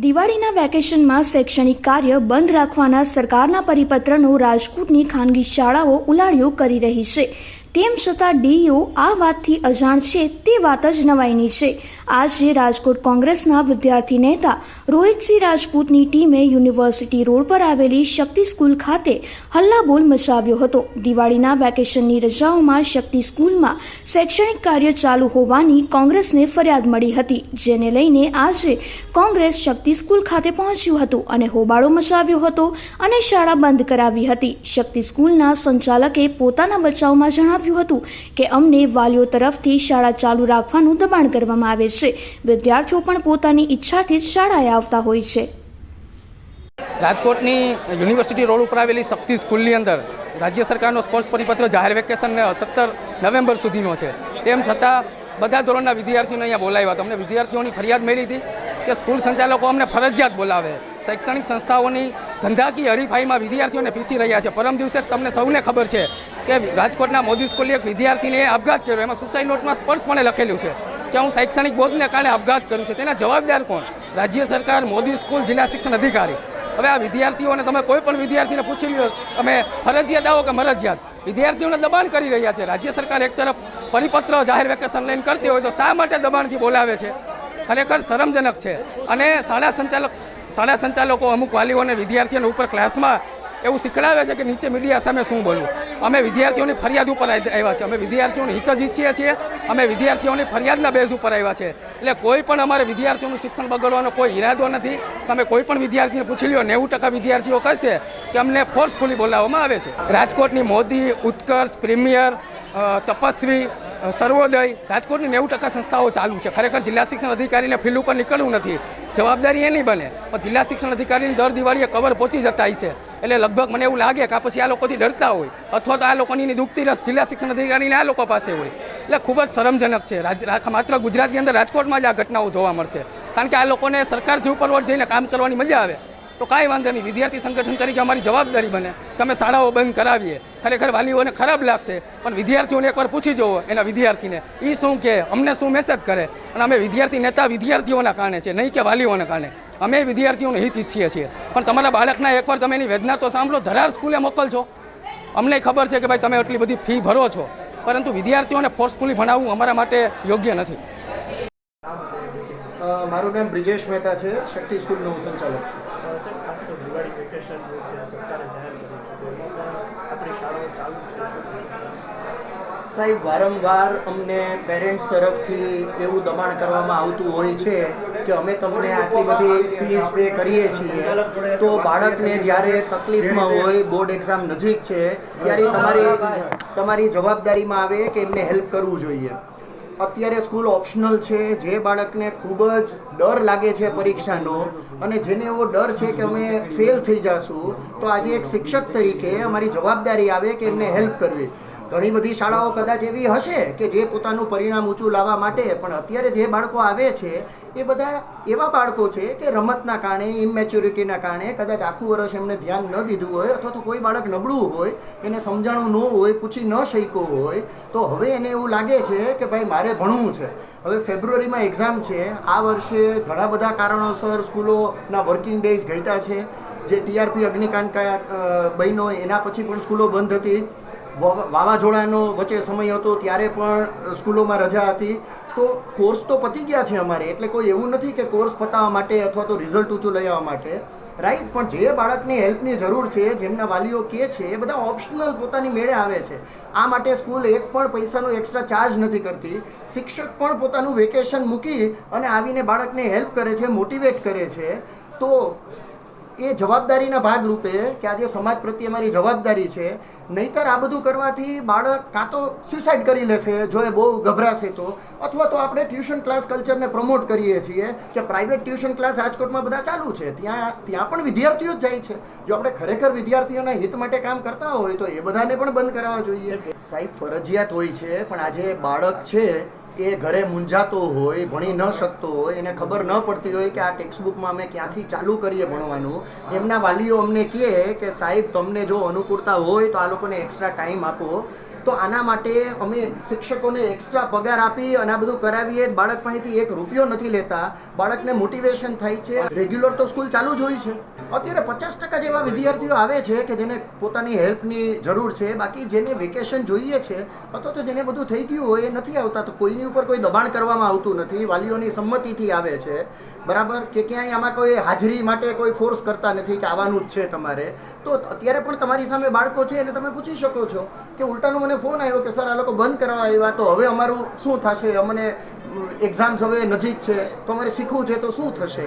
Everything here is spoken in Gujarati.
દિવાળીના વેકેશનમાં શૈક્ષણિક કાર્ય બંધ રાખવાના સરકારના પરિપત્રનો રાજકોટની ખાનગી શાળાઓ ઉલાળ્યો કરી રહી છે. તેમ છતાં ડીઈઓ આ વાતથી અજાણ છે તે વાત જ નવાઈની છે. આજે રાજકોટ કોંગ્રેસના વિદ્યાર્થી નેતા રોહિતસિંહ રાજપૂતની ટીમે યુનિવર્સિટી રોડ પર આવેલી શક્તિ સ્કૂલ ખાતે હલ્લાબોલ મચાવ્યો હતો. દિવાળીના વેકેશનની રજાઓમાં શક્તિ સ્કૂલમાં શૈક્ષણિક કાર્ય ચાલુ હોવાની કોંગ્રેસને ફરિયાદ મળી હતી, જેને લઈને આજે કોંગ્રેસ શક્તિ સ્કૂલ ખાતે પહોંચ્યું હતું અને હોબાળો મચાવ્યો હતો અને શાળા બંધ કરાવી હતી. શક્તિ સ્કૂલના સંચાલકે પોતાના બચાવમાં જણાવ્યું હતું કે અમને વાલીઓ તરફથી શાળા ચાલુ રાખવાનું દબાણ કરવામાં આવે છે. વિદ્યાર્થીઓ પણ પોતાની ઈચ્છાથી જ શાળાએ આવતા હોય છે. રાજકોટની યુનિવર્સિટી રોડ ઉપર આવેલી શક્તિ સ્કૂલની અંદર રાજ્ય સરકારનો સ્પર્શ પરિપત્ર જાહેર વેકેશન સત્તર નવેમ્બર સુધીનો છે. તેમ છતાં બધા ધોરણના વિદ્યાર્થીઓને અહીંયા બોલાવ્યા હતા. અમને વિદ્યાર્થીઓની ફરિયાદ મળી હતી કે સ્કૂલ સંચાલકો અમને ફરજિયાત બોલાવે. શૈક્ષણિક સંસ્થાઓની ધંધાકીય હરીફાઈમાં વિદ્યાર્થીઓને પીસી રહ્યા છે. પરમ દિવસે તમને સૌને ખબર છે કે રાજકોટના મોદી સ્કૂલની એક વિદ્યાર્થીને આપઘાત કર્યો. એમાં સુસાઇડ નોટમાં સ્પર્શપણે લખેલું છે. કે હું શૈક્ષણિક બોધને કારણે આપઘાત કર્યું છે. તેના જવાબદાર કોણ? રાજ્ય સરકાર, મોદી સ્કૂલ, જિલ્લા શિક્ષણ અધિકારી. હવે આ વિદ્યાર્થીઓને તમે કોઈ પણ વિદ્યાર્થીને પૂછી લ્યો તમે ફરજિયાત આવો કે મરજિયાત? વિદ્યાર્થીઓને દબાણ કરી રહ્યા છે. રાજ્ય સરકાર એક તરફ પરિપત્ર જાહેર વેકેશન લઈને કરતી હોય તો શા માટે દબાણથી બોલાવે છે? ખરેખર શરમજનક છે. અને શાળા સંચાલક, શાળા સંચાલકો અમુક વાલીઓને વિદ્યાર્થીઓને ઉપર ક્લાસમાં એવું શીખડાવે છે કે નીચે મીડિયા સામે શું બોલવું? અમે વિદ્યાર્થીઓની ફરિયાદ ઉપર આવ્યા છે અમે વિદ્યાર્થીઓને હિત જ ઈચ્છીએ છીએ. અમે વિદ્યાર્થીઓની ફરિયાદના બેઝ ઉપર આવ્યા છે એટલે કોઈ પણ અમારે વિદ્યાર્થીઓનું શિક્ષણ બગડવાનો કોઈ ઈરાદો નથી. તમે કોઈ પણ વિદ્યાર્થીને પૂછી લ્યો, નેવું ટકા વિદ્યાર્થીઓ કહેશે કે અમને ફોર્સફુલી બોલાવવામાં આવે છે. રાજકોટની મોદી, ઉત્કર્ષ, પ્રીમિયર તપસ્વી સર્વોદય, રાજકોટની નેવું ટકા સંસ્થાઓ ચાલુ છે. ખરેખર જિલ્લા શિક્ષણ અધિકારીને ફિલ્ડ ઉપર નીકળવું નથી. જવાબદારી એની બને. પણ જિલ્લા શિક્ષણ અધિકારીની દર દિવાળીએ કવર પહોંચી જતા છે એટલે લગભગ મને એવું લાગે કે આ પછી આ લોકોથી ડરતા હોય. અથવા તો આ લોકોની દુઃખતી રસ જિલ્લા શિક્ષણ અધિકારીને આ લોકો પાસે હોય. એટલે ખૂબ જ શરમજનક છે. માત્ર ગુજરાતની અંદર રાજકોટમાં જ આ ઘટનાઓ જોવા મળશે. કારણ કે આ લોકોને સરકારથી ઉપરવટ જઈને કામ કરવાની મજા આવે. તો કાંઈ વાંધો નહીં. વિદ્યાર્થી સંગઠન તરીકે અમારી જવાબદારી બને કે અમે શાળાઓ બંધ કરાવીએ. ખરેખર વાલીઓને ખરાબ લાગશે, પણ વિદ્યાર્થીઓને એકવાર પૂછી જુઓ એના વિદ્યાર્થીને. એ શું કે, અમને શું મેસેજ કરે? અને અમે વિદ્યાર્થી નેતા વિદ્યાર્થીઓના કારણે છે, નહીં કે વાલીઓના કારણે. અમે વિદ્યાર્થીઓને હિત ઈચ્છીએ છીએ. પણ તમારા બાળકના એકવાર તમે એની વેદના તો સાંભળો, ધરાર સ્કૂલે મોકલશો અમને ખબર છે કે ભાઈ તમે એટલી બધી ફી ભરો છો. પરંતુ વિદ્યાર્થીઓને ફોર્સફુલી ભણાવવું અમારા માટે યોગ્ય નથી. મારું નામ બ્રિજેશ મહેતા છે. શક્તિ સ્કૂલનો હું સંચાલક છું. સાહેબ ખાસ તો દિવાળી વેકેશન જે છે સરકારે જાહેર કર્યું છે. તો એમાં પણ આપણી શાળાઓ ચાલુ છે સાહેબ વારંવાર અમને પેરેન્ટ્સ તરફથી એવું દબાણ કરવામાં આવતું હોય છે કે અમે તમને આટલી બધી ફીસ પે કરીએ છીએ. તો બાળકને જ્યારે તકલીફમાં હોય બોર્ડ એક્ઝામ નજીક છે ત્યારે તમારી તમારી જવાબદારીમાં આવે કે એમને હેલ્પ કરવું જોઈએ. અત્યારે સ્કૂલ ઓપ્શનલ છે, જે બાળકને ખૂબ જ ડર લાગે છે પરીક્ષાનો. અને જેને એવો ડર છે કે અમે ફેલ થઈ જઈશું તો આજે એક શિક્ષક તરીકે અમારી જવાબદારી આવે કે એમને હેલ્પ કરવી. ઘણી બધી શાળાઓ કદાચ એવી હશે કે જે પોતાનું પરિણામ ઊંચું લાવવા માટે, પણ અત્યારે જે બાળકો આવે છે, એ બધા એવા બાળકો છે કે રમતના કારણે ઇમેચ્યોરિટીના કારણે કદાચ આખું વર્ષ એમને ધ્યાન ન દીધું હોય અથવા તો કોઈ બાળક નબળું હોય, એને સમજાણું ન હોય, પૂછી ન શક્યો હોય, તો હવે એને એવું લાગે છે કે ભાઈ મારે ભણવું છે. હવે ફેબ્રુઆરીમાં એક્ઝામ છે, આ વર્ષે ઘણા બધા કારણોસર સ્કૂલોના વર્કિંગ ડેઝ ઘટ્યા છે. જે ટીઆરપી અગ્નિકાંડ બન્યો, એના પછી પણ સ્કૂલો બંધ હતી. વાવાઝોડાનો વચ્ચે સમય હતો, ત્યારે પણ સ્કૂલોમાં રજા હતી. તો કોર્સ તો પતી ગયા છે અમારે, એટલે કોઈ એવું નથી કે કોર્સ પતાવવા માટે અથવા તો રિઝલ્ટ ઊંચું લઈ આવવા માટે. રાઈટ પણ જે બાળકને હેલ્પની જરૂર છે, જેમના વાલીઓ કે છે, એ બધા ઓપ્શનલ પોતાની મેળે આવે છે. આ માટે સ્કૂલ એક પણ પૈસાનો એક્સ્ટ્રા ચાર્જ નથી કરતી. શિક્ષક પણ પોતાનું વેકેશન મૂકી અને આવીને બાળકને હેલ્પ કરે છે મોટિવેટ કરે છે. તો એ જવાબદારીના ભાગરૂપે કે આજે સમાજ પ્રત્યે અમારી જવાબદારી છે, નહીતર આ બધું કરવાથી બાળક કાં તો સ્યુસાઇડ કરી લેશે, જો એ બહુ ગભરાશે તો, અથવા તો આપણે ટ્યુશન ક્લાસ કલ્ચરને પ્રમોટ કરીએ છીએ કે પ્રાઇવેટ ટ્યુશન ક્લાસ રાજકોટમાં બધા ચાલુ છે. ત્યાં ત્યાં પણ વિદ્યાર્થીઓ જ જાય છે. જો આપણે ખરેખર વિદ્યાર્થીઓના હિત માટે કામ કરતા હોય તો એ બધાને પણ બંધ કરાવવા જોઈએ. સાહેબ, ફરજિયાત હોય છે, પણ આજે બાળક છે એ ઘરે મૂંઝાતો હોય, ભણી ન શકતો હોય, એને ખબર ન પડતી હોય કે આ ટેક્સ્ટ બુકમાં અમે ક્યાંથી ચાલુ કરીએ ભણવાનું. એમના વાલીઓ અમને કહે કે, સાહેબ, તમને જો અનુકૂળતા હોય તો આ લોકોને એક્સ્ટ્રા ટાઈમ આપો. તો આના માટે અમે શિક્ષકોને એક્સ્ટ્રા પગાર આપી અને આ બધું કરાવીએ. બાળક પાસેથી એક રૂપિયો નથી લેતા. બાળકને મોટિવેશન થાય છે. રેગ્યુલર તો સ્કૂલ ચાલુ જ હોય છે. અત્યારે પચાસ ટકા જેવા વિદ્યાર્થીઓ આવે છે કે જેને પોતાની હેલ્પની જરૂર છે. બાકી જેને વેકેશન જોઈએ છે અથવા તો જેને બધું થઈ ગયું હોય એ નથી આવતા, તો કોઈની ઉપર કોઈ દબાણ કરવામાં આવતું નથી, વાલીઓની સંમતિથી આવે છે. બરાબર? કે ક્યાંય આમાં કોઈ હાજરી માટે કોઈ ફોર્સ કરતા નથી કે આવવાનું જ છે તમારે. તો અત્યારે પણ તમારી સામે બાળકો છે એટલે તમે પૂછી શકો છો કે ઉલટાનો મને ફોન આવ્યો કે સર, આ લોકો બંધ કરવા આવ્યા, તો હવે અમારું શું થશે? અમને એક્ઝામ્સ હવે નજીક છે, તો અમારે શીખવું છે, તો શું થશે?